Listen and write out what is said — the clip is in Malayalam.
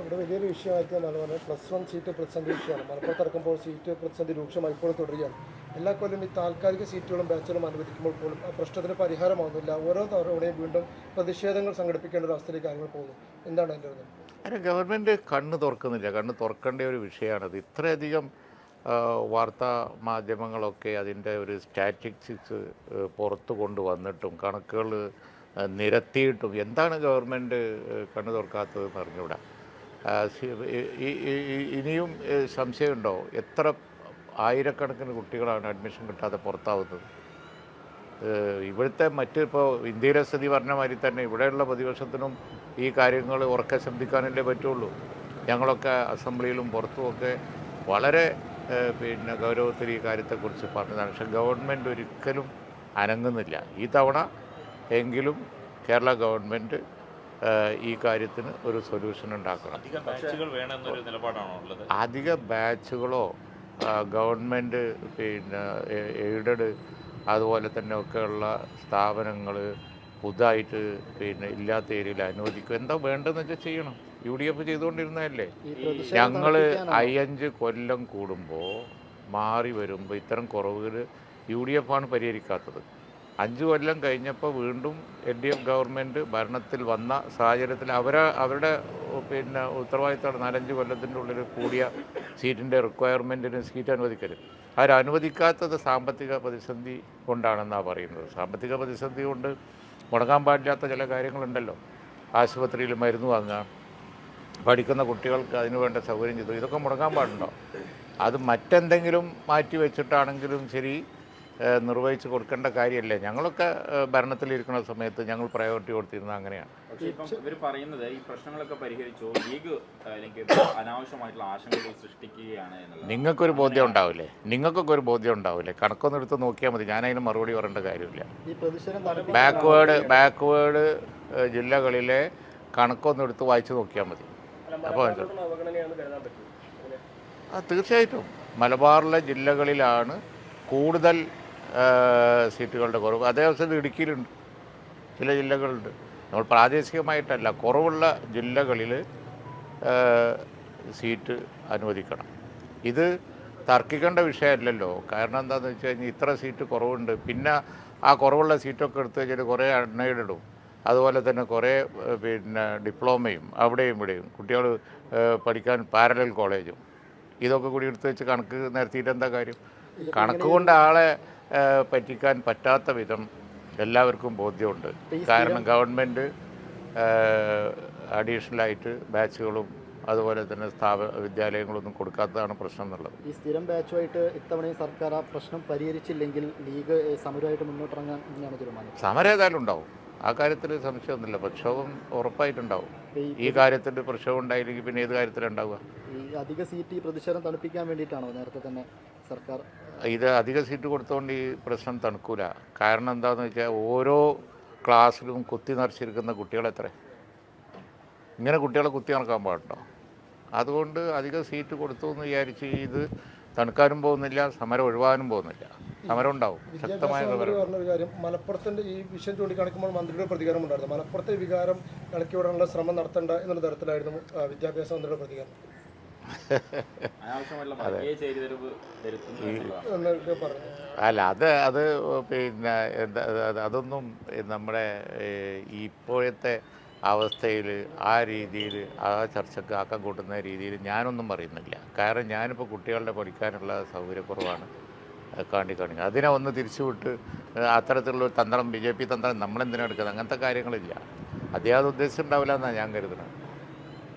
ഇവിടെ വലിയൊരു വിഷയമായിട്ട് പറയുന്നത് പ്ലസ് വൺ സീറ്റ് പ്രതിസന്ധി വിഷയമാണ്. മലപ്പുറത്ത് ഇറക്കുമ്പോൾ സീറ്റ് പ്രതിസന്ധി രൂക്ഷമായി ഇപ്പോൾ തുടരുകയാണ്. എല്ലാ കൊല്ലം ഈ താൽക്കാലിക സീറ്റുകളും ബാച്ചുകളും അനുവദിക്കുമ്പോൾ പോലും ആ പ്രശ്നത്തിന് പരിഹാരമാകുന്നില്ല ഓരോ തവണയും വീണ്ടും പ്രതിഷേധങ്ങൾ സംഘടിപ്പിക്കേണ്ട ഒരു അവസ്ഥയിലേക്ക് കാര്യങ്ങൾ പോകുന്നു. എന്താണ് എന്റെ ഒരു അതിന് ഗവൺമെന്റ് കണ്ണ് തുറക്കുന്നില്ല. കണ്ണ് തുറക്കേണ്ട ഒരു വിഷയമാണത്. ഇത്രയധികം വാർത്താ മാധ്യമങ്ങളൊക്കെ അതിന്റെ ഒരു സ്റ്റാറ്റിസ്റ്റിക്സ് പുറത്ത് കൊണ്ടുവന്നിട്ടും കണക്കുകൾ നിരത്തിയിട്ടും എന്താണ് ഗവൺമെന്റ് കണ്ണു തുറക്കാത്തതെന്ന് ഈ- ഇനിയും സംശയമുണ്ടോ? എത്ര ആയിരക്കണക്കിന് കുട്ടികളാണ് അഡ്മിഷൻ കിട്ടാതെ പുറത്താവുന്നത്? ഇവിടുത്തെ മറ്റ് ഇപ്പോൾ ഇന്ത്യയിലെ സ്ഥിതി പറഞ്ഞ മാതിരി തന്നെ ഇവിടെയുള്ള പ്രതിപക്ഷത്തിനും ഈ കാര്യങ്ങൾ ഉറക്കെ ശ്രദ്ധിക്കാനല്ലേ പറ്റുള്ളൂ. ഞങ്ങളൊക്കെ അസംബ്ലിയിലും പുറത്തുമൊക്കെ വളരെ പിന്നെ ഗൗരവത്തിൽ ഈ കാര്യത്തെക്കുറിച്ച് പറഞ്ഞതാണ്. പക്ഷേ ഗവൺമെന്റ് ഒരിക്കലും അനങ്ങുന്നില്ല. ഈ തവണ എങ്കിലും കേരള ഗവൺമെന്റ് ഈ കാര്യത്തിന് ഒരു സൊല്യൂഷൻ ഉണ്ടാക്കണം. അധിക ബാച്ചുകൾ വേണമെന്നൊരു നിലപാടാണോ ഉള്ളത്? അധിക ബാച്ചുകളോ ഗവൺമെന്റ് പിന്നെ എയ്ഡഡ് അതുപോലെ തന്നെ ഒക്കെയുള്ള സ്ഥാപനങ്ങൾ പുതുതായിട്ട് പിന്നെ ഇല്ലാത്ത ഏരിയയിൽ അനുവദിക്കും. എന്താ വേണ്ടതെന്ന് വെച്ചാൽ ചെയ്യണം. യു ഡി എഫ് ചെയ്തുകൊണ്ടിരുന്നതല്ലേ ഞങ്ങൾ അയ്യഞ്ച് കൊല്ലം കൂടുമ്പോൾ മാറി വരുമ്പോൾ ഇത്തരം കുറവുകൾ യു ഡി എഫ് ആണ് പരിഹരിക്കാത്തത്. അഞ്ച് കൊല്ലം കഴിഞ്ഞപ്പോൾ വീണ്ടും എൽ ഡി എഫ് ഗവൺമെന്റ് ഭരണത്തിൽ വന്ന സാഹചര്യത്തിൽ അവർ അവരുടെ പിന്നെ ഉത്തരവാദിത്തമാണ് നാലഞ്ച് കൊല്ലത്തിന്റെ ഉള്ളിൽ കൂടിയ സീറ്റിന്റെ റിക്വയർമെന്റിന് സീറ്റ് അനുവദിക്കരുത്. അവരനുവദിക്കാത്തത് സാമ്പത്തിക പ്രതിസന്ധി കൊണ്ടാണെന്നാണ് പറയുന്നത്. സാമ്പത്തിക പ്രതിസന്ധി കൊണ്ട് മുടങ്ങാൻ പാടില്ലാത്ത ചില കാര്യങ്ങളുണ്ടല്ലോ. ആശുപത്രിയിൽ മരുന്ന് വാങ്ങുക പഠിക്കുന്ന കുട്ടികൾക്ക് അതിന് വേണ്ട സൗകര്യം ചെയ്തു. ഇതൊക്കെ മുടങ്ങാൻ പാടുണ്ടോ? അത് മറ്റെന്തെങ്കിലും മാറ്റി വെച്ചിട്ടാണെങ്കിലും ശരി നിർവഹിച്ച് കൊടുക്കേണ്ട കാര്യമല്ലേ? ഞങ്ങളൊക്കെ ഭരണത്തിൽ ഭരണത്തിലിരിക്കുന്ന സമയത്ത് ഞങ്ങൾ പ്രയോറിറ്റി കൊടുത്തിരുന്നത് അങ്ങനെയാണ്. പക്ഷേ ഇപ്പം ഇവർ പറയുന്നത് ഈ പ്രശ്നങ്ങളൊക്കെ പരിഹരിച്ചു? ലീഗ് അല്ലെങ്കിൽ അനാവശ്യമായിട്ടുള്ള ആശങ്കകൾ സൃഷ്ടിക്കുകയാണ് എന്നുള്ളത്. നിങ്ങൾക്കൊരു ബോധ്യം ഉണ്ടാവില്ലേ? നിങ്ങൾക്കൊക്കെ ഒരു ബോധ്യം ഉണ്ടാവില്ലേ? കണക്കൊന്നും എടുത്ത് നോക്കിയാൽ മതി. ഞാനതിന് മറുപടി പറയേണ്ട കാര്യമില്ല. ഈ പ്രതിഷേധം തണുപ്പിക്കാൻ ബാക്ക്വേഡ് ബാക്ക്വേഡ് ജില്ലകളിലെ കണക്കൊന്നും എടുത്ത് വായിച്ചു നോക്കിയാൽ മതി. അപ്പോൾ ആ തീർച്ചയായിട്ടും. മലബാറിലെ ജില്ലകളിലാണ് കൂടുതൽ സീറ്റുകളുടെ കുറവ്. അവസ്ഥ ഇടുക്കിയിലുണ്ട്. ചില ജില്ലകളുണ്ട്. നമ്മൾ പ്രാദേശികമായിട്ടല്ല കുറവുള്ള ജില്ലകളിൽ സീറ്റ് അനുവദിക്കണം. ഇത് തർക്കിക്കേണ്ട വിഷയമല്ലല്ലോ. കാരണം എന്താണെന്ന് വെച്ച് കഴിഞ്ഞാൽ ഇത്ര സീറ്റ് കുറവുണ്ട്. പിന്നെ ആ കുറവുള്ള സീറ്റൊക്കെ എടുത്തു കഴിഞ്ഞാൽ കുറേ അണ്ണയിടും അതുപോലെ തന്നെ കുറേ പിന്നെ ഡിപ്ലോമയും അവിടെയും ഇവിടെയും കുട്ടികൾ പഠിക്കാൻ പാരലൽ കോളേജും. ഇതൊക്കെ കൂടി എടുത്തു വെച്ച് കണക്ക് നിരത്തിയിട്ട് എന്താ കാര്യം? കണക്ക് കൊണ്ട് ആളെ പറ്റിക്കാൻ പറ്റാത്ത വിധം എല്ലാവർക്കും ബോധ്യമുണ്ട്. കാരണം ഗവൺമെന്റ് അഡീഷണലായിട്ട് ബാച്ചുകളും അതുപോലെ തന്നെ സ്ഥാപ വിദ്യാലയങ്ങളൊന്നും കൊടുക്കാത്തതാണ് പ്രശ്നം എന്നുള്ളത് ഈ സ്ഥിരം ബാച്ചുമായിട്ട് ഇത്തവണയും സർക്കാർ ആ പ്രശ്നം പരിഹരിച്ചില്ലെങ്കിൽ ലീഗ് സമരമായിട്ട് മുന്നോട്ടിറങ്ങാൻ തന്നെയാണ് തീരുമാനം? സമരം ഏതായാലും ഉണ്ടാവും. ആ കാര്യത്തിൽ സംശയമൊന്നുമില്ല. പ്രക്ഷോഭം ഉറപ്പായിട്ടുണ്ടാവും. ഈ ഈ കാര്യത്തിൽ പ്രക്ഷോഭം ഉണ്ടായില്ലെങ്കിൽ പിന്നെ ഏത് കാര്യത്തിലുണ്ടാവുക ഈ അധിക സീറ്റ് ഈ പ്രതിഷേധം തണുപ്പിക്കാൻ വേണ്ടിയിട്ടാണോ നേരത്തെ തന്നെ സർക്കാർ? ഇത് അധിക സീറ്റ് കൊടുത്തുകൊണ്ട് ഈ പ്രശ്നം തണുക്കൂല. കാരണം എന്താണെന്ന് വെച്ചാൽ ഓരോ ക്ലാസ്സിലും കുത്തി നിറച്ചിരിക്കുന്ന കുട്ടികളെത്ര ഇങ്ങനെ കുട്ടികളെ കുത്തി നടക്കാൻ പാടുണ്ടോ? അതുകൊണ്ട് അധിക സീറ്റ് കൊടുത്തു എന്ന് വിചാരിച്ച് ഇത് തണുക്കാനും പോകുന്നില്ല സമരം ഒഴിവാനും പോകുന്നില്ല. സമരം ഉണ്ടാവും. ശക്തമായ പറഞ്ഞൊരു കാര്യം മലപ്പുറത്തിന്റെ ഈ വിഷയം ചൂണ്ടിക്കാണിക്കുമ്പോൾ മന്ത്രിയുടെ പ്രതികരണം ഉണ്ടായിരുന്നു. മലപ്പുറത്തെ വികാരം ഇളക്കി വിടാനുള്ള ശ്രമം നടത്തേണ്ട എന്നുള്ള തരത്തിലായിരുന്നു വിദ്യാഭ്യാസ മന്ത്രിയുടെ പ്രതികരണം. അല്ല അത് അത് പിന്നെ എന്താ അതൊന്നും നമ്മുടെ ഇപ്പോഴത്തെ അവസ്ഥയിൽ ആ രീതിയിൽ ആ ചർച്ചക്ക് ആക്കം കൂട്ടുന്ന രീതിയിൽ ഞാനൊന്നും പറയുന്നില്ല. കാരണം ഞാനിപ്പോൾ കുട്ടികളുടെ പഠിക്കാനുള്ള സൗകര്യക്കുറവാണ്. കാണ്ടി കാണിക്കുന്നത് അതിനെ ഒന്ന് തിരിച്ചുവിട്ട് അത്തരത്തിലുള്ള ഒരു തന്ത്രം ബി ജെ പി തന്ത്രം നമ്മളെന്തിനാണ് എടുക്കുന്നത്? അങ്ങനത്തെ കാര്യങ്ങളില്ല. അദ്ദേഹം അത് ഉദ്ദേശിച്ചിട്ടുണ്ടാവില്ല എന്നാണ് ഞാൻ കരുതുന്നത്.